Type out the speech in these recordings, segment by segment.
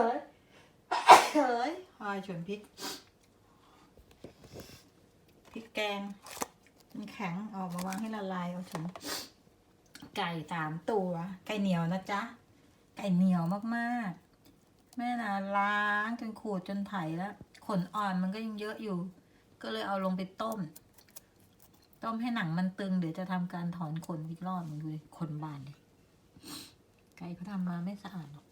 ายหอยชวนพริกพริกแกงมันแข็งเออกมาวางให้ละลายเอาชนไก่สามตัว ไก่เหนียวนะจ๊ะ ไก่เหนียวมากๆ แม่นะล้างจนขูดจนไถแล้ว ขนอ่อนมันก็ยังเยอะอยู่ ก็เลยเอาลงไปต้ม ต้มให้หนังมันตึง เดี๋ยวจะทำการถอนขนอีกรอบหนึงดูดิขนบานดิไก่เขาทำมาไม่สะอาดหรอก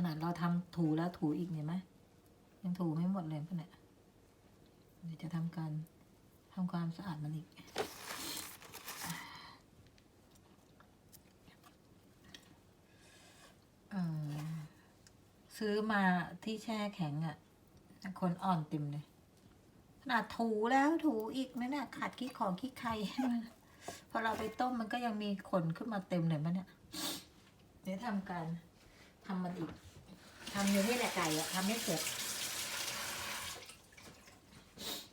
ขนาดเราทำถูแล้วถูอีกเนี่ยไหมยังถูไม่หมดเลยปะเนี่ยเดี๋ยวจะทำการทำความสะอาดมันอีกอซื้อมาที่แช่แข็งอะ่ะคนอ่อนเต็มเลยขนาดถูแล้วถูอีกนะเนี่ยขาดขี้ของขี้ใครพอเราไปต้มมันก็ยังมีขนขึ้นมาเต็มเลยมันเนี่ยเดี๋ยวทำการทำมันอีกำอยู่นี่แหละไก่อะทำไม่เสร็จ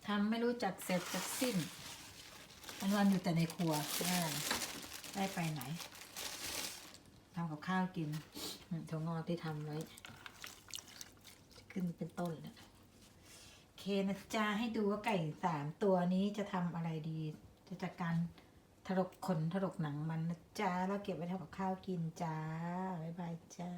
ทำไม่รู้จักเสร็จจักสิ้นวันวันอยู่แต่ในครัวได้ไปไหนทำกับข้าวกินถั่วงอกที่ทำไว้ ขึ้นเป็นต้นเนี่ยเคนะจ๊ะให้ดูว่าไก่สามตัวนี้จะทำอะไรดี จะจัดการถลกขนถลกหนังมันนะจ๊ะแล้วเก็บไว้ทำกับข้าวกินจ้า บ๊ายบายจ้า